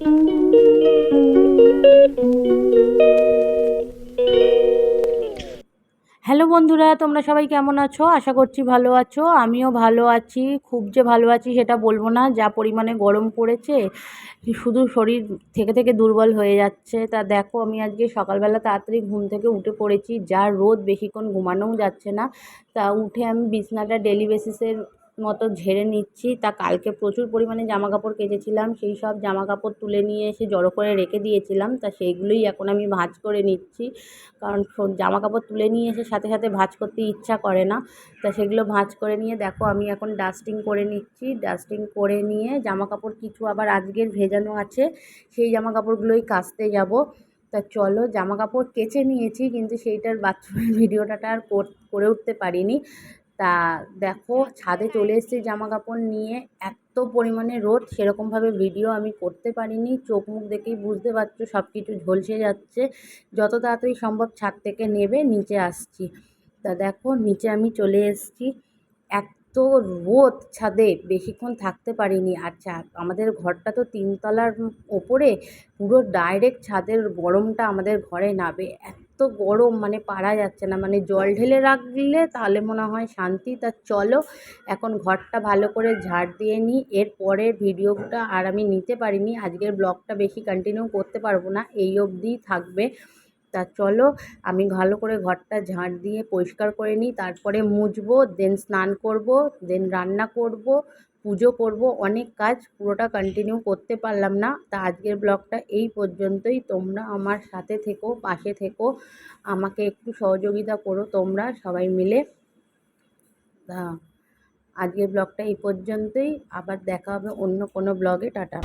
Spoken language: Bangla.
হ্যালো বন্ধুরা, তোমরা সবাই কেমন আছো? আশা করছি ভালো আছো। আমিও ভালো আছি। খুব যে ভালো আছি সেটা বলব না। যা পরিমাণে গরম পড়েছে, শুধু শরীর থেকে থেকে দুর্বল হয়ে যাচ্ছে। তা দেখো, আমি আজকে সকালবেলা তাড়াতাড়ি ঘুম থেকে উঠে পড়েছি। যা রোদ বেশিক্ষণ ঘুমানোও যাচ্ছে না। তা উঠে আমি বিছনাটা ডেলি বেসিসের মতো ঝেড়ে নিচ্ছি। তা কালকে প্রচুর পরিমাণে জামা কাপড় কেচেছিলাম। সেই সব জামা কাপড় তুলে নিয়ে এসে জড়ো করে রেখে দিয়েছিলাম। তা সেইগুলোই এখন আমি ভাঁজ করে নিচ্ছি। কারণ জামা কাপড় তুলে নিয়ে এসে সাথে সাথে ভাঁজ করতে ইচ্ছা করে না। তা সেগুলো ভাঁজ করে নিয়ে দেখো আমি এখন ডাস্টিং করে নিচ্ছি। ডাস্টিং করে নিয়ে জামা কাপড় কিছু আবার আজকের ভেজানো আছে। সেই জামা কাপড়গুলোই কাচতে যাব। তা চলো জামা কাপড় কেচে নিয়েছি কিন্তু সেইটার বাথরুমের ভিডিওটা আর করে উঠতে পারিনি। তা দেখো, ছাদে চলে এসেছি জামা কাপড় নিয়ে। এত পরিমাণে রোদ, সেরকমভাবে ভিডিও আমি করতে পারিনি। চোখ মুখ দেখেই বুঝতে পারছ সব কিছু ঝলসে যাচ্ছে। যত তাড়াতাড়ি সম্ভব ছাদ থেকে নেবে, নিচে আসছি। তা দেখো, নিচে আমি চলে এসেছি। এত রোদ ছাদে, বেশিক্ষণ থাকতে পারিনি। আর আমাদের ঘরটা তো তিনতলার ওপরে, পুরো ডাইরেক্ট ছাদের গরমটা আমাদের ঘরে নাবে। এত গরম মানে পারা যাচ্ছে না। মানে জল ঢেলে রাখলে তাহলে মনে হয় শান্তি। তা চলো, এখন ঘরটা ভালো করে ঝাড় দিয়ে নিই এর পরের ভিডিওটা আর আমি নিতে পারিনি। আজকের ব্লগটা বেশি কন্টিনিউ করতে পারব না। এই অবধিই থাকবে। তা চলো, আমি ভালো করে ঘরটা ঝাঁট দিয়ে পরিষ্কার করে নিই তারপরে মুছবো দেন স্নান করব দেন রান্না করব। পুজো করব, অনেক কাজ পুরোটা কন্টিনিউ করতে পারলাম না। তা আজকের ব্লগটা এই পর্যন্তই। তোমরা আমার সাথে থেকো, পাশে থেকো, আমাকে একটু সহযোগিতা করো তোমরা সবাই মিলে। তা আজকের ব্লগটা এই পর্যন্তই। আবার দেখা হবে অন্য কোনো ব্লগে। টাটা।